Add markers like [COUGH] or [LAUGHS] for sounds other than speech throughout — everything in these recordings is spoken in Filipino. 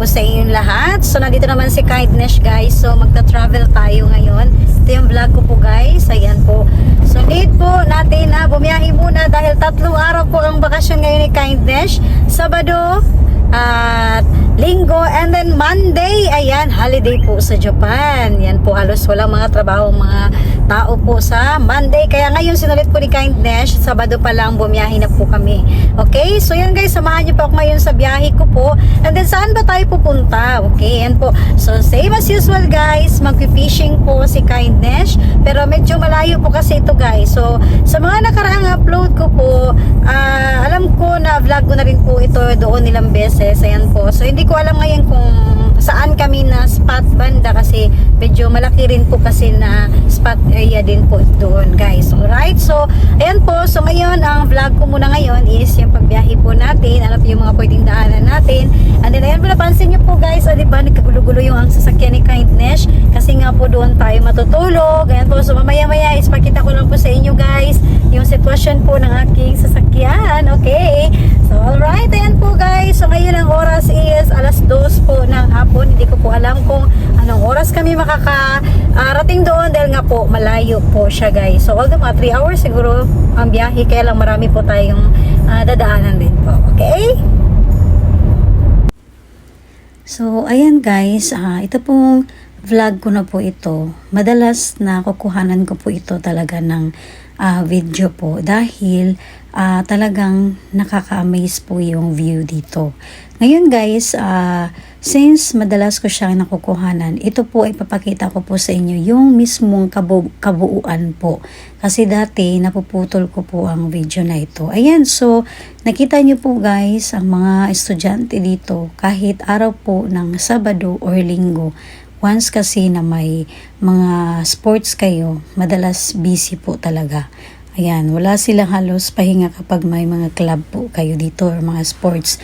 po sa inyong lahat. So nandito naman si Kindness guys. So magta-travel tayo ngayon. Ito yung vlog ko po guys. Ayan po. So need po natin na bumiyahe muna dahil tatlong araw po ang bakasyon ngayon ni Kindness. Sabado at linggo and then Monday ayan holiday po sa Japan yan po halos walang mga trabaho mga tao po sa Monday. Kaya ngayon sinulit po ni Kindness Sabado pa lang bumiyahe na po kami. Okay? So yan guys samahan niyo po ako ngayon sa biyahe ko po. And then saan ba tayo pupunta? Okay yan po. So same as usual guys. Magpi-fishing po si Kindness pero medyo malayo po kasi ito guys. So sa mga nakaraang upload ko po ah, alam ko na vlog ko na rin po ito doon ilang beses. Ayan po. So hindi ko alam ngayon kung saan kami na spot banda? Kasi medyo malaki rin po kasi na spot area din po doon guys. Alright so ayan po. So ngayon ang vlog ko muna ngayon is yung pagbiyahe po natin. Ano po yung mga pwedeng daanan natin. And then ayan po napansin nyo po guys. O diba nagkagulo-gulo yung ang sasakyan ni Kindness kasi nga po doon tayo matutulog. Ayan po. So mamaya maya is pakita ko lang po sa inyo guys yung sitwasyon po ng aking sasakyan. Okay. So alright. Ayan po guys. So ngayon ang oras is alas 2 po ng hapon hindi ko alam kung anong oras kami makakarating doon dahil nga po malayo po siya guys. So although mga 3 hours siguro ang biyahe kaya lang marami po tayong ah, dadaanan din po. Okay? So, ayan guys, ah, ito pong vlog ko na po ito. Madalas na kukuhanan ko po ito talaga ng ah, video po dahil ah, talagang nakaka-amaze po yung view dito. Ngayon guys, ah, since madalas ko siyang nakukuhanan, ito po ay papakita ko po sa inyo yung mismong kabu- kabuuan po. Kasi dati napuputol ko po ang video na ito. Ayan, so nakita niyo po guys, ang mga estudyante dito kahit araw po ng Sabado or Linggo, once kasi na may mga sports kayo, madalas busy po talaga. Ayan, wala silang halos pahinga kapag may mga club po kayo dito or mga sports.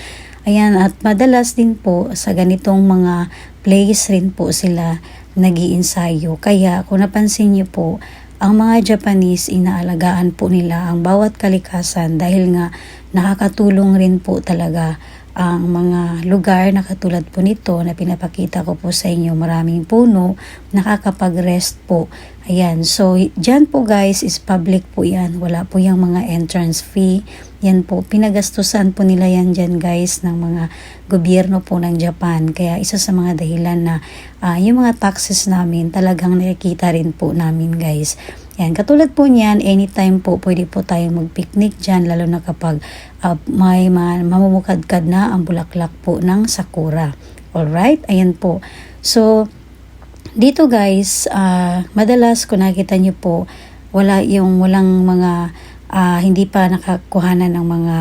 Ayan, at madalas din po sa ganitong mga plays rin po sila nag iinsayo Kaya kung napansin niyo po, ang mga Japanese inaalagaan po nila ang bawat kalikasan dahil nga nakakatulong rin po talaga ang mga lugar na katulad po nito na pinapakita ko po sa inyo maraming puno nakakapag-rest po. Ayan so dyan po guys is public po yan. Wala po yung mga entrance fee. Yan po pinagastusan po nila yan dyan guys ng mga gobyerno po ng Japan. Kaya isa sa mga dahilan na ah, yung mga taxes namin talagang nakikita rin po namin guys yan, katulad po niyan, anytime po pwede po tayong mag-picnic dyan, lalo na kapag uh, may ma- mamumukadkad na ang bulaklak po ng sakura. Alright, ayan po. So, dito guys, ah, madalas kung nakita nyo po, wala yung walang mga ah, hindi pa nakakuhanan ng mga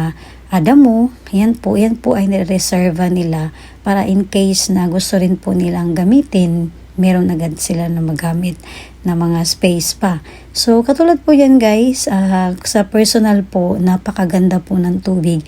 ah, damo. Yan po, yan po ay nireserva nila para in case na gusto rin po nilang gamitin, meron agad sila na magamit na mga space pa. So, katulad po yan guys, ah, sa personal po, napakaganda po ng tubig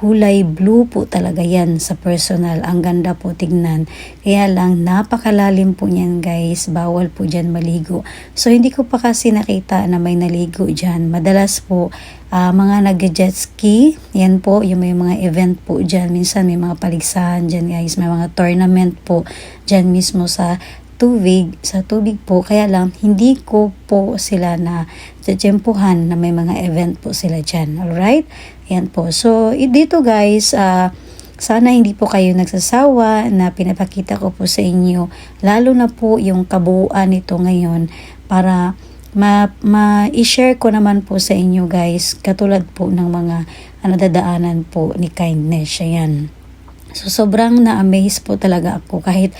kulay blue po talaga yan sa personal. Ang ganda po tignan. Kaya lang, napakalalim po niyan guys. Bawal po dyan maligo. So, hindi ko pa kasi nakita na may naligo dyan. Madalas po, ah, mga nag-jet ski. Yan po, yung may mga event po dyan. Minsan may mga paligsahan dyan guys. May mga tournament po dyan mismo sa tubig, sa tubig po. Kaya lang, hindi ko po sila na tsempuhan na may mga event po sila dyan. Alright? Yan po. So, dito guys, ah, sana hindi po kayo nagsasawa na pinapakita ko po sa inyo, lalo na po yung kabuuan nito ngayon para ma, ma-share ko naman po sa inyo guys, katulad po ng mga ano dadaanan po ni kindness. Ayan. So, sobrang na-amaze po talaga ako kahit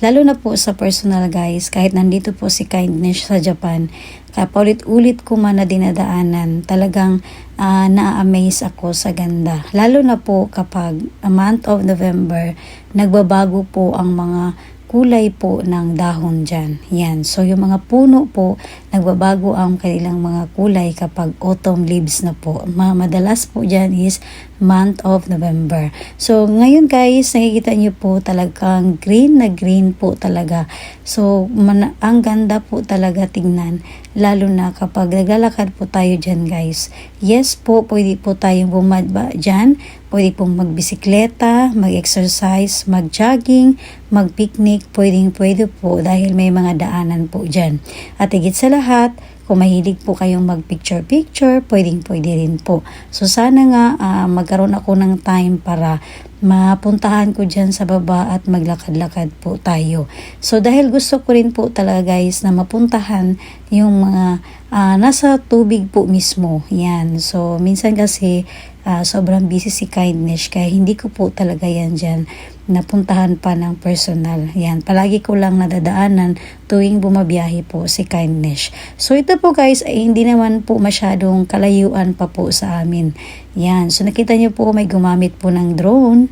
lalo na po sa personal guys, kahit nandito po si Kindness sa Japan, Paulit-ulit ko man na dinadaanan, talagang ah, na-amaze ako sa ganda. Lalo na po kapag a month of November, nagbabago po ang mga kulay po ng dahon dyan. Yan. So, yung mga puno po, nagbabago ang kanilang mga kulay kapag autumn leaves na po. Ma- Madalas po dyan is month of November. So, ngayon guys, nakikita nyo po talagang green na green po talaga. So, man- ang ganda po talaga tingnan. lalo na kapag naglalakad po tayo dyan guys. Yes po, pwede po tayong bumaba dyan, pwede pong magbisikleta, mag-exercise, mag-jogging, mag-picnic, pwedeng pwede po dahil may mga daanan po dyan. At higit sa lahat, kung mahilig po kayong mag-picture-picture, pwedeng pwede rin po. So sana nga ah, magkaroon ako ng time para mapuntahan ko dyan sa baba at maglakad-lakad po tayo. So dahil gusto ko rin po talaga guys na mapuntahan yung mga ah, nasa tubig po mismo. Yan. So minsan kasi ah, sobrang busy si Kindness kaya hindi ko po talaga yan dyan napuntahan pa ng personal. Yan. Palagi ko lang nadadaanan tuwing bumabiyahe po si Kindness. So ito po guys ay hindi naman po masyadong kalayuan pa po sa amin. Yan. So nakita niyo po may gumamit po ng drone.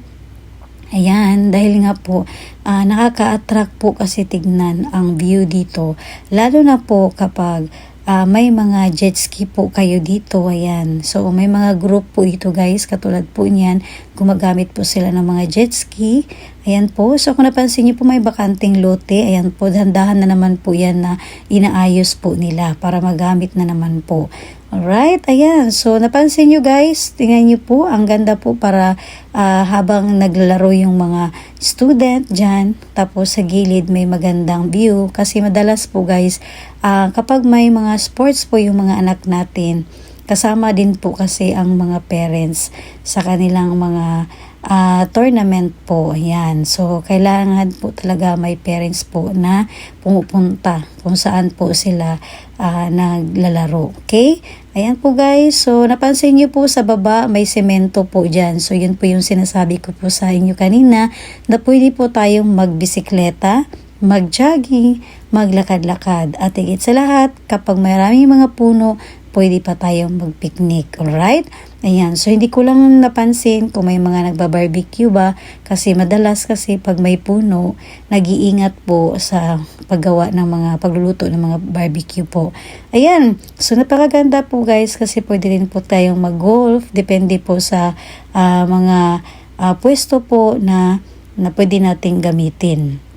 Ayan, dahil nga po ah, nakaka-attract po kasi tignan ang view dito. Lalo na po kapag ah, may mga jet ski po kayo dito. Ayan. So may mga group po ito guys. Katulad po niyan, gumagamit po sila ng mga jet ski. Ayan po. So kung napansin niyo po may bakanting lote. Ayan po, dahan-dahan na naman po yan na inaayos po nila para magamit na naman po. Alright, ayan. So, napansin nyo guys, tingnan nyo po, ang ganda po para ah, habang naglalaro yung mga student dyan, tapos sa gilid may magandang view. Kasi madalas po guys, ah, kapag may mga sports po yung mga anak natin, kasama din po kasi ang mga parents sa kanilang mga ah, tournament po. Ayan. So, kailangan po talaga may parents po na pumupunta kung saan po sila ah, naglalaro. Okay? Ayan po guys. So, napansin niyo po sa baba, may semento po dyan. So, yun po yung sinasabi ko po sa inyo kanina na pwede po tayong magbisikleta, mag-jogging, maglakad-lakad. At higit sa lahat, kapag maraming mga puno, pwede pa tayong mag-picnic. Alright? Ayan. So, hindi ko lang napansin kung may mga nagba-barbecue ba. Kasi madalas kasi pag may puno, nag-iingat po sa paggawa ng mga pagluluto ng mga barbecue po. Ayan. So, napakaganda po guys kasi pwede rin po tayong mag-golf. Depende po sa ah, mga ah, pwesto po na, na pwede nating gamitin.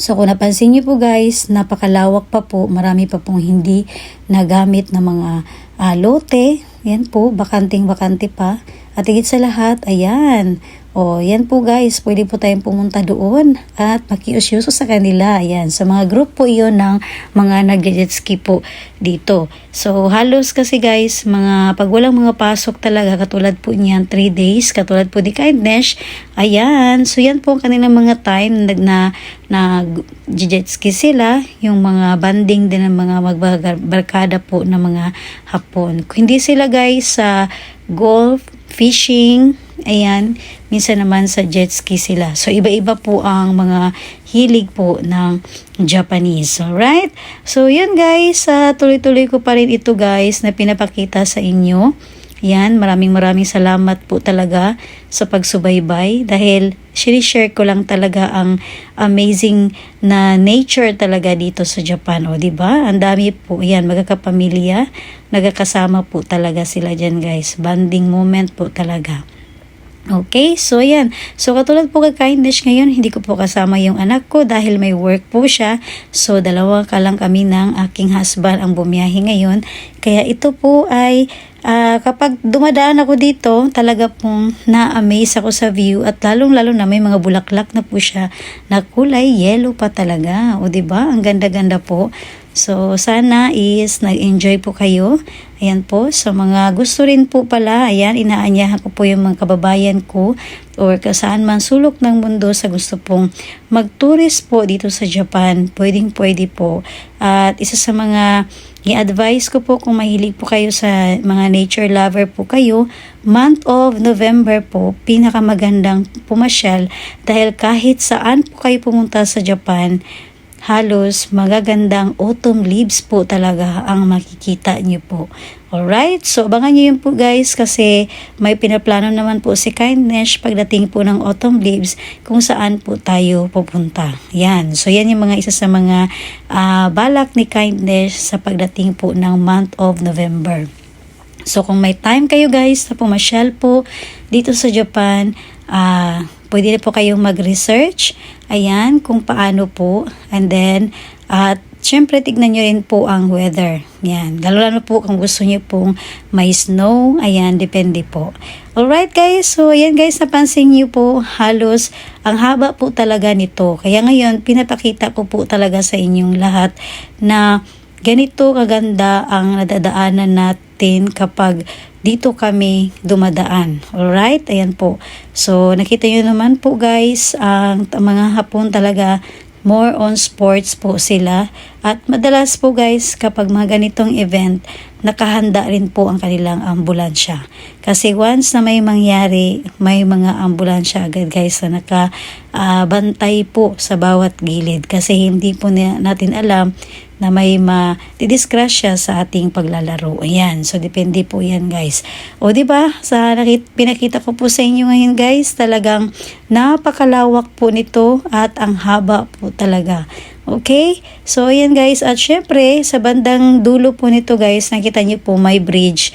So kung napansin niyo po guys, napakalawak pa po, marami pa pong hindi nagamit na mga ah, lote. Yan po, bakanting-bakante pa. At higit sa lahat, ayan. O, yan po guys, pwede po tayong pumunta doon at makiusyoso sa kanila. Ayan, sa mga group po iyon ng mga nag-jet ski po dito. So, halos kasi guys, mga pag walang mga pasok talaga, katulad po niyan, 3 days, katulad po ni Kindness, ayan. So, yan po ang kanilang mga time na, na, na jet ski sila, yung mga banding din ng mga magbarkada po ng mga hapon. Kung hindi sila guys sa golf, fishing, ayan, minsan naman sa jet ski sila. So, iba-iba po ang mga hilig po ng Japanese. Alright? So, yun guys, uh, tuloy-tuloy ko pa rin ito guys na pinapakita sa inyo. Yan, maraming maraming salamat po talaga sa pagsubaybay dahil share ko lang talaga ang amazing na nature talaga dito sa Japan. O, ba? Ang dami po. Yan, magkakapamilya. Nagkakasama po talaga sila dyan, guys. Banding moment po talaga. Okay, so yan. So katulad po kay Kindness ngayon, hindi ko po kasama yung anak ko dahil may work po siya. So dalawa ka lang kami ng aking husband ang bumiyahe ngayon. Kaya ito po ay ah, kapag dumadaan ako dito, talaga pong na-amaze ako sa view at lalong-lalo na may mga bulaklak na po siya na kulay yellow pa talaga. O ba? Ang ganda-ganda po. So, sana is nag-enjoy po kayo. Ayan po, sa mga gusto rin po pala, ayan, inaanyahan ko po yung mga kababayan ko or kasaan man sulok ng mundo sa gusto pong mag-tourist po dito sa Japan. Pwedeng pwede po. At isa sa mga i-advise ko po kung mahilig po kayo sa mga nature lover po kayo, month of November po, pinakamagandang pumasyal dahil kahit saan po kayo pumunta sa Japan, halos magagandang autumn leaves po talaga ang makikita nyo po. Alright, so abangan nyo yun po guys kasi may pinaplano naman po si Kindness pagdating po ng autumn leaves kung saan po tayo pupunta. Yan, so yan yung mga isa sa mga ah, balak ni Kindness sa pagdating po ng month of November. So kung may time kayo guys na pumasyal po dito sa Japan, ah pwede na po kayong mag-research. Ayan, kung paano po. And then, at syempre tignan nyo rin po ang weather. Yan. Lalo-lalo po kung gusto nyo pong may snow. Ayan, depende po. Alright guys, so ayan guys, napansin nyo po halos ang haba po talaga nito. Kaya ngayon, pinapakita ko po talaga sa inyong lahat na ganito kaganda ang nadadaanan natin kapag dito kami dumadaan. Alright? Ayan po. So, nakita nyo naman po guys, ang mga hapon talaga more on sports po sila. At madalas po guys, kapag mga ganitong event, nakahanda rin po ang kanilang ambulansya. Kasi once na may mangyari, may mga ambulansya agad guys na nakabantay po sa bawat gilid. Kasi hindi po na- natin alam na may ma-disgrasya sa ating paglalaro. Ayan. So, depende po yan, guys. O, ba Sa nakit pinakita ko po sa inyo ngayon, guys, talagang napakalawak po nito at ang haba po talaga. Okay? So, ayan, guys. At syempre, sa bandang dulo po nito, guys, nakita niyo po may bridge.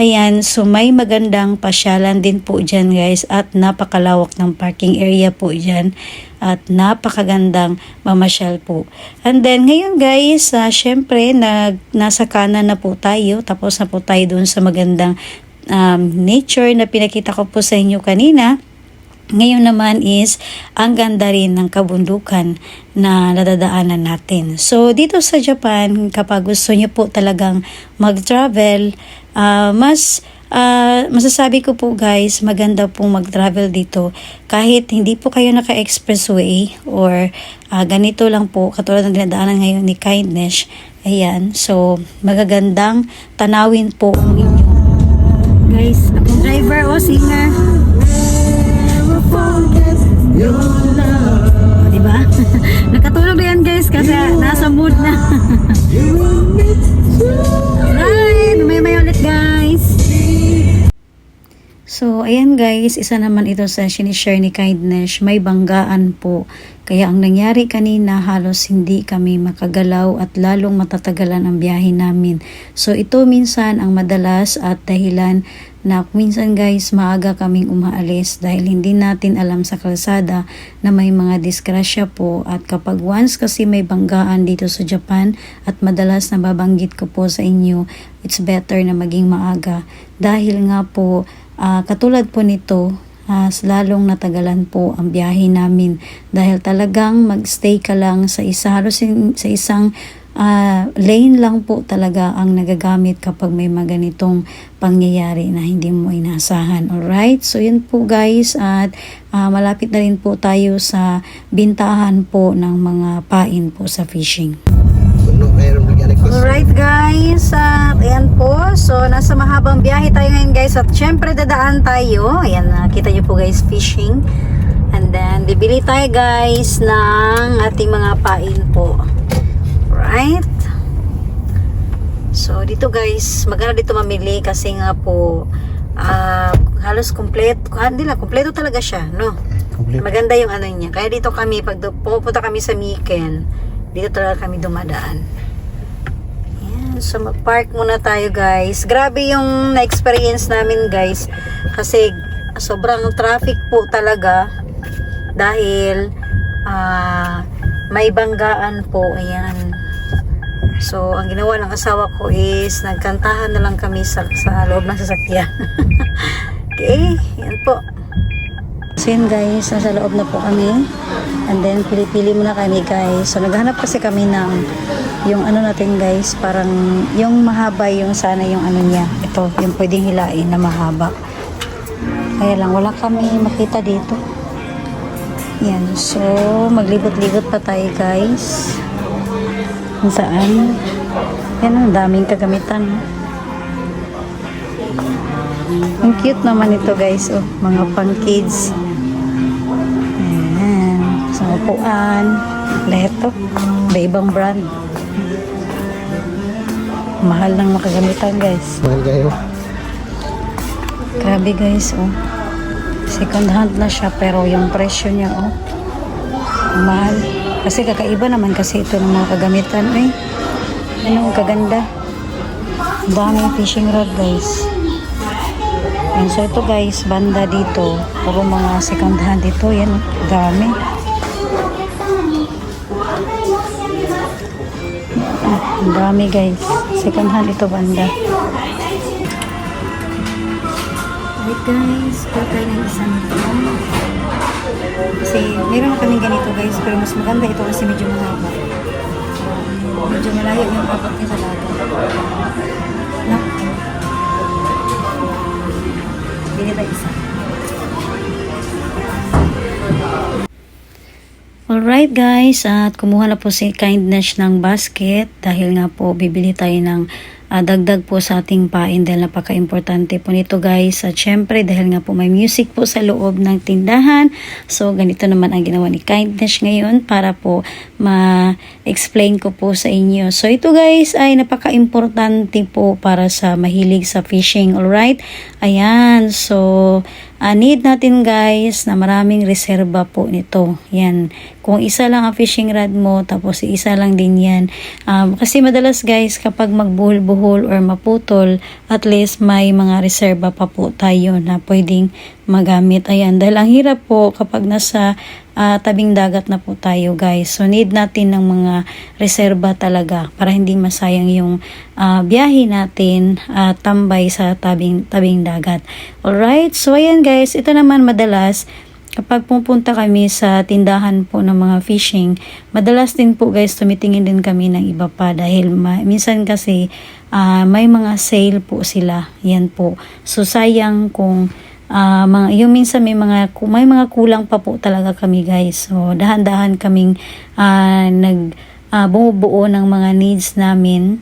Ayan, so may magandang pasyalan din po dyan guys at napakalawak ng parking area po dyan at napakagandang mamasyal po. And then ngayon guys, uh, syempre nag, nasa kanan na po tayo tapos na po tayo dun sa magandang um, nature na pinakita ko po sa inyo kanina. Ngayon naman is ang ganda rin ng kabundukan na nadadaanan natin. So dito sa Japan, kapag gusto niyo po talagang mag-travel, ah, mas ah, masasabi ko po guys, maganda pong mag-travel dito kahit hindi po kayo naka-expressway or ah, ganito lang po katulad ng dinadaanan ngayon ni Kindness. Ayan, so magagandang tanawin po ang inyo. Guys, driver o singer. O, diba? [LAUGHS] Nakatulog na yan guys kasi nasa mood na. [LAUGHS] Alright, may may ulit guys. So, ayan guys, isa naman ito sa sinishare ni Kindness. May banggaan po. Kaya ang nangyari kanina, halos hindi kami makagalaw at lalong matatagalan ang biyahe namin. So, ito minsan ang madalas at dahilan na minsan guys, maaga kaming umaalis dahil hindi natin alam sa kalsada na may mga disgrasya po at kapag once kasi may banggaan dito sa Japan at madalas na babanggit ko po sa inyo, it's better na maging maaga dahil nga po Ah, katulad po nito, as lalong natagalan po ang biyahe namin dahil talagang magstay ka lang sa isa sa isang ah, lane lang po talaga ang nagagamit kapag may mga ganitong pangyayari na hindi mo inasahan. Alright? So yun po guys at ah, malapit na rin po tayo sa bintahan po ng mga pain po sa fishing. Alright guys, at ayan po. So, nasa mahabang biyahe tayo ngayon guys. At syempre dadaan tayo. Ayan, nakita nyo po guys, fishing. And then, bibili tayo guys ng ating mga pain po. Right? So, dito guys, maganda dito mamili kasi nga po, ah, halos kompleto, ah, hindi lang, kompleto talaga siya, no? Complete. Maganda yung ano niya. Kaya dito kami, pag pupunta kami sa Miken, dito talaga kami dumadaan. So, mag-park muna tayo, guys. Grabe yung na-experience namin, guys. Kasi, sobrang traffic po talaga. Dahil, ah, may banggaan po. Ayan. So, ang ginawa ng asawa ko is, nagkantahan na lang kami sa, sa loob ng sasakyan. [LAUGHS] okay, yan po. So yun guys, nasa loob na po kami. And then pili-pili muna kami guys. So naghanap kasi kami ng yung ano natin guys, parang yung mahaba yung sana yung ano niya. Ito, yung pwedeng hilain na mahaba. Kaya lang, wala kami makita dito. Yan, so maglibot-libot pa tayo guys. Kung saan. Yan, ang daming kagamitan. Ang cute naman ito guys, oh, mga pang kids. Upuan, leto, iba-ibang brand. Mahal ng makagamitan guys. Mahal kayo. Grabe guys, oh. Second hand na siya pero yung presyo niya, oh. Mahal. Kasi kakaiba naman kasi ito ng mga kagamitan, eh. Ano kaganda. Daming fishing rod guys. Yan, so ito guys, banda dito. Puro mga second hand ito. Yan, dami. Ang dami guys. Second hand ito banda. Wait guys, kuha tayo ng isang ito. Kasi meron na kaming ganito guys, pero mas maganda ito kasi medyo mahaba. Medyo malayo yung abot niya sa dagat. No? Bili tayo isa. Alright guys, at kumuha na po si Kindness ng basket dahil nga po bibili tayo ng ah, dagdag po sa ating pain dahil napaka-importante po nito guys. At syempre dahil nga po may music po sa loob ng tindahan. So ganito naman ang ginawa ni Kindness ngayon para po ma-explain ko po sa inyo. So ito guys ay napaka-importante po para sa mahilig sa fishing. Alright? Ayan. So Ah, need natin guys na maraming reserba po nito. Yan. Kung isa lang ang fishing rod mo, tapos isa lang din yan. Um, kasi madalas guys, kapag magbuhol-buhol or maputol, at least may mga reserba pa po tayo na pwedeng magamit. Ayan. Dahil ang hirap po kapag nasa ah, tabing dagat na po tayo guys. So need natin ng mga reserba talaga para hindi masayang yung ah, biyahe natin at tambay sa tabing tabing dagat. Alright? So ayan guys, ito naman madalas kapag pupunta kami sa tindahan po ng mga fishing, madalas din po guys tumitingin din kami ng iba pa dahil ma- minsan kasi ah, may mga sale po sila. Yan po. So sayang kung Ah, mga yung minsan may mga may mga kulang pa po talaga kami guys. So dahan-dahan kaming ah, nag ah, bumubuo ng mga needs namin.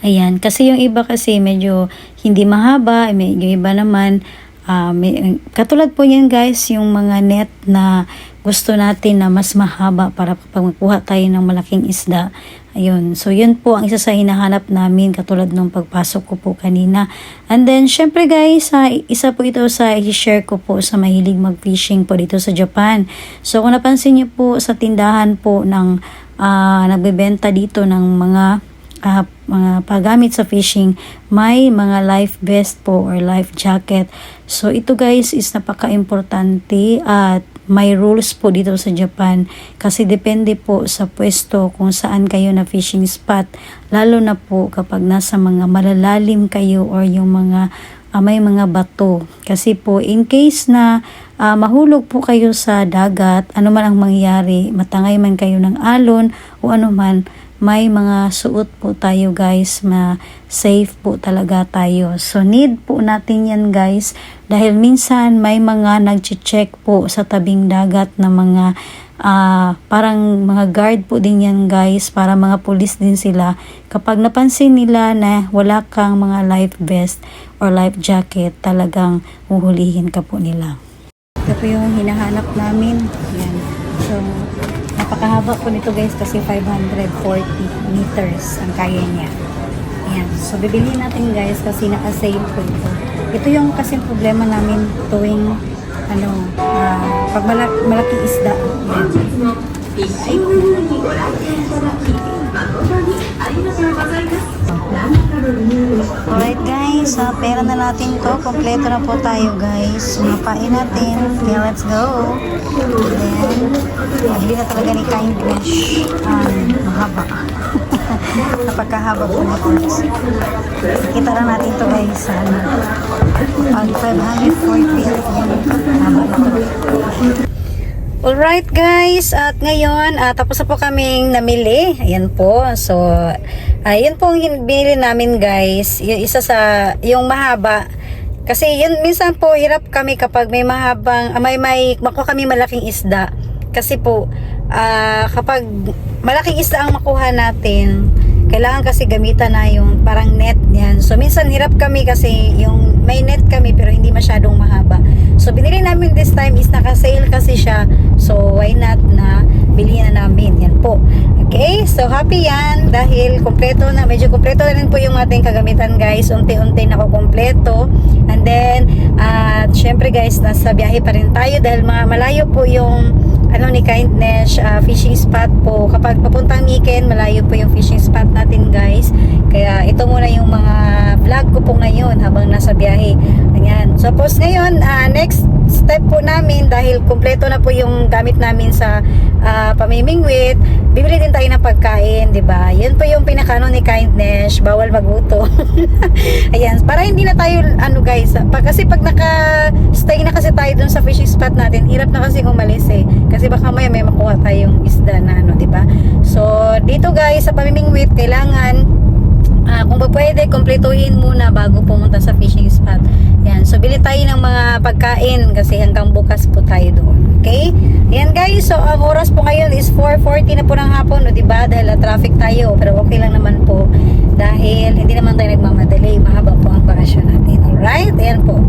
Ayan, kasi yung iba kasi medyo hindi mahaba, may yung iba naman ah, may, katulad po yan guys, yung mga net na gusto natin na mas mahaba para kapag magkuha tayo ng malaking isda. Ayun. So, yun po ang isa sa hinahanap namin katulad nung pagpasok ko po kanina. And then, syempre guys, ah, isa po ito sa i-share ko po sa mahilig mag-fishing po dito sa Japan. So, kung napansin niyo po sa tindahan po ng ah, nagbebenta dito ng mga ah, mga paggamit sa fishing, may mga life vest po or life jacket. So ito guys is napaka-importante at may rules po dito sa Japan kasi depende po sa pwesto kung saan kayo na fishing spot lalo na po kapag nasa mga malalalim kayo or yung mga ah, may mga bato kasi po in case na ah, mahulog po kayo sa dagat ano man ang mangyari matangay man kayo ng alon o ano man may mga suot po tayo guys na safe po talaga tayo. So need po natin yan guys dahil minsan may mga nag-check po sa tabing dagat na mga ah, parang mga guard po din yan guys para mga pulis din sila. Kapag napansin nila na wala kang mga life vest or life jacket talagang uhulihin ka po nila. Ito po yung hinahanap namin. Yan. So, napakahaba po nito guys kasi 540 meters ang kaya niya. Ayan. So, bibili natin guys kasi naka-sale po ito. Ito yung kasi problema namin tuwing ano, ah, pag malak malaking isda. Ayan. Alright sa pera na natin to. Kompleto na po tayo guys. Mapain natin. Kaya let's go. Then, hindi na talaga ni kindness. Um, mahaba. [LAUGHS] Napakahaba po nito. Kita na natin to guys. Ano, pag 540. Yan, haba na. Alright guys, at ngayon ah, tapos na po kaming namili. Ayan po. So, ayun po ang hin- binili namin guys. Yung isa sa, yung mahaba. Kasi yun, minsan po hirap kami kapag may mahabang, ah, may, may makuha kami malaking isda. Kasi po, ah, kapag malaking isda ang makuha natin, kailangan kasi gamitan na yung parang net yan. So, minsan hirap kami kasi yung may net kami pero hindi masyadong mahaba. So, binili namin this time is naka-sale kasi siya. So, why not na bilhin na namin. Yan po. Okay? So, happy yan dahil kompleto na. Medyo kompleto na rin po yung ating kagamitan guys. Unti-unti na kompleto. And then, at syempre guys, nasa biyahe pa rin tayo dahil mga malayo po yung ano ni Kindness ah, fishing spot po. Kapag papuntang Miken, malayo po yung fishing spot natin guys. Kaya ito muna yung mga vlog ko po ngayon habang nasa biyahe. Ayan. So, post ngayon, ah, next step po namin dahil kumpleto na po yung gamit namin sa ah, pamimingwit, bibili din tayo ng pagkain, 'di ba? Yun po yung pinakano ni kindness, bawal maguto. [LAUGHS] Ayan, para hindi na tayo ano guys, pag kasi pag naka-stay na kasi tayo dun sa fishing spot natin, hirap na kasi umalis eh. Kasi baka maya may makuha tayong isda na ano, 'di ba? So, dito guys sa pamimingwit kailangan Ah, kung pa pwede, kumpletuhin muna bago pumunta sa fishing spot. Yan. So, bili tayo ng mga pagkain kasi hanggang bukas po tayo doon. Okay? Yan guys. So, ang oras po ngayon is 4.40 na po ng hapon. O, diba? Dahil na traffic tayo. Pero okay lang naman po. Dahil hindi naman tayo nagmamadali. Mahaba po ang bakasyon natin. Alright? Ayan po.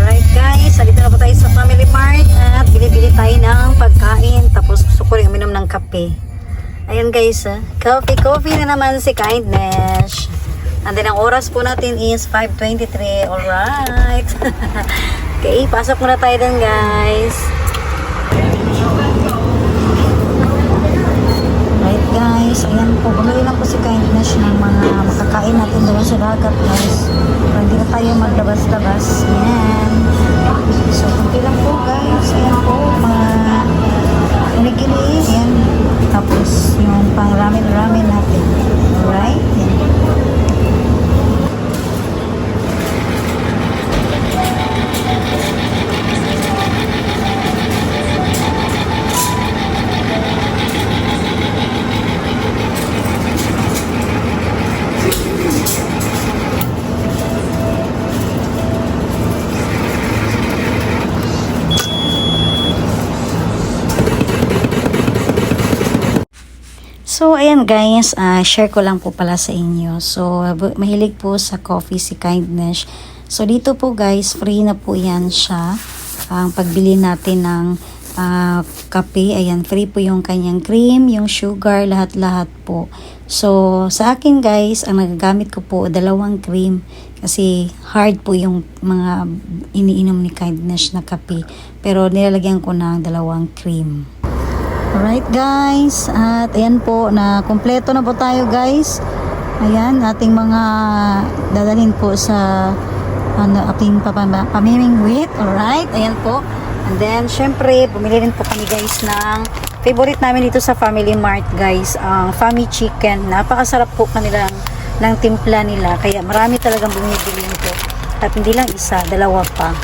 Alright guys, salita na po tayo sa Family Mart at bili-bili tayo ng pagkain tapos gusto ko rin uminom ng kape. Ayan guys, ah. coffee, coffee na naman si Kindness. And then ang oras po natin is 5.23. Alright. [LAUGHS] okay, pasok muna tayo dun guys. Alright guys, ayan po. Bumili lang po si Kindness ng mga makakain natin doon sa dagat guys. Para hindi na tayo maglabas-labas. Ayan. So, kunti lang po guys. Ayan po, mga unikili. Ayan. Tapos, yung pang ramen-ramen natin. Alright? So, ayan guys, ah, share ko lang po pala sa inyo. So, mahilig po sa coffee si Kindness. So, dito po guys, free na po yan siya. Ang pagbili natin ng ah, kape, ayan, free po yung kanyang cream, yung sugar, lahat-lahat po. So, sa akin guys, ang nagagamit ko po, dalawang cream. Kasi hard po yung mga iniinom ni Kindness na kape. Pero nilalagyan ko ng dalawang cream. Alright guys, at ayan po na kompleto na po tayo guys. Ayan, ating mga dadalhin po sa ano, ating papama- pamimingwit. Alright, ayan po. And then, syempre, bumili rin po kami guys ng favorite namin dito sa Family Mart guys, ang Family Chicken. Napakasarap po kanilang ng timpla nila. Kaya marami talagang bumibili nito. At hindi lang isa, dalawa pa.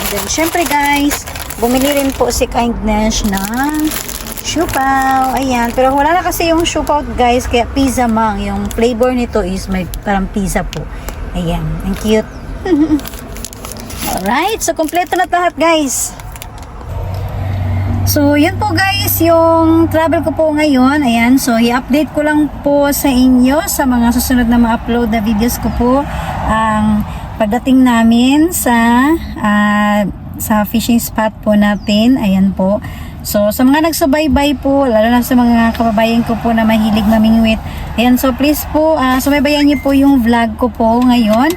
And then, syempre guys, bumili rin po si Kindness ng Siupaw. Ayan. Pero wala na kasi yung siupaw guys. Kaya pizza mang. Yung flavor nito is may parang pizza po. Ayan. Ang cute. [LAUGHS] Alright. So, kompleto na lahat guys. So, yun po guys, yung travel ko po ngayon. Ayan, so i-update ko lang po sa inyo sa mga susunod na ma-upload na videos ko po. Ang pagdating namin sa ah, sa fishing spot po natin. Ayan po. So, sa mga nagsubaybay po, lalo na sa mga kababayan ko po na mahilig mamingwit. Ayan, so please po, ah, subaybayan niyo po yung vlog ko po ngayon.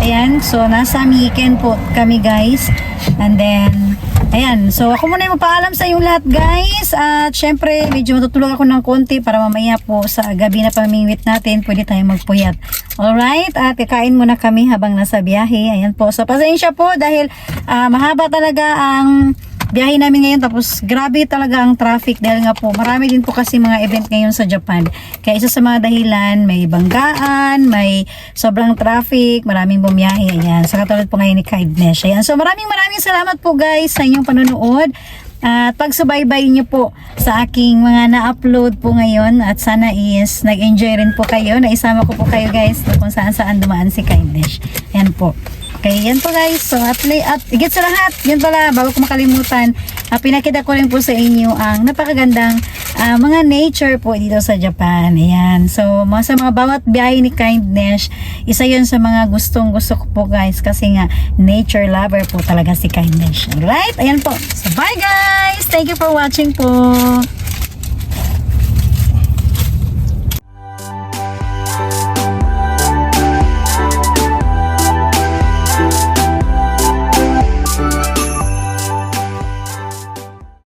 Ayan, so nasa weekend po kami guys. And then, ayan, so ako muna yung magpaalam sa inyong lahat guys. At syempre, medyo matutulog ako ng konti para mamaya po sa gabi na pamingwit natin, pwede tayong magpuyat. Alright, at kakain muna kami habang nasa biyahe. Ayan po, so pasensya po dahil ah, mahaba talaga ang biyahe namin ngayon tapos grabe talaga ang traffic dahil nga po marami din po kasi mga event ngayon sa Japan. Kaya isa sa mga dahilan may banggaan may sobrang traffic maraming bumiyahe ayan. Sa katulad po ngayon ni Kindness ayan. So maraming maraming salamat po guys sa inyong panonood. At pagsubaybay niyo po sa aking mga na-upload po ngayon. At sana is nag-enjoy rin po kayo. Na isama ko po kayo guys kung saan saan dumaan si Kindness ayan po Okay, yan po guys. So, at, at higit sa lahat, yan pala, bago ko makalimutan, ah, pinakita ko rin po sa inyo ang napakagandang ah, mga nature po dito sa Japan. Ayan. So, mga sa mga bawat biyahe ni Kindness, isa yun sa mga gustong gusto ko po guys kasi nga nature lover po talaga si Kindness. Alright? Ayan po. So, bye guys! Thank you for watching po.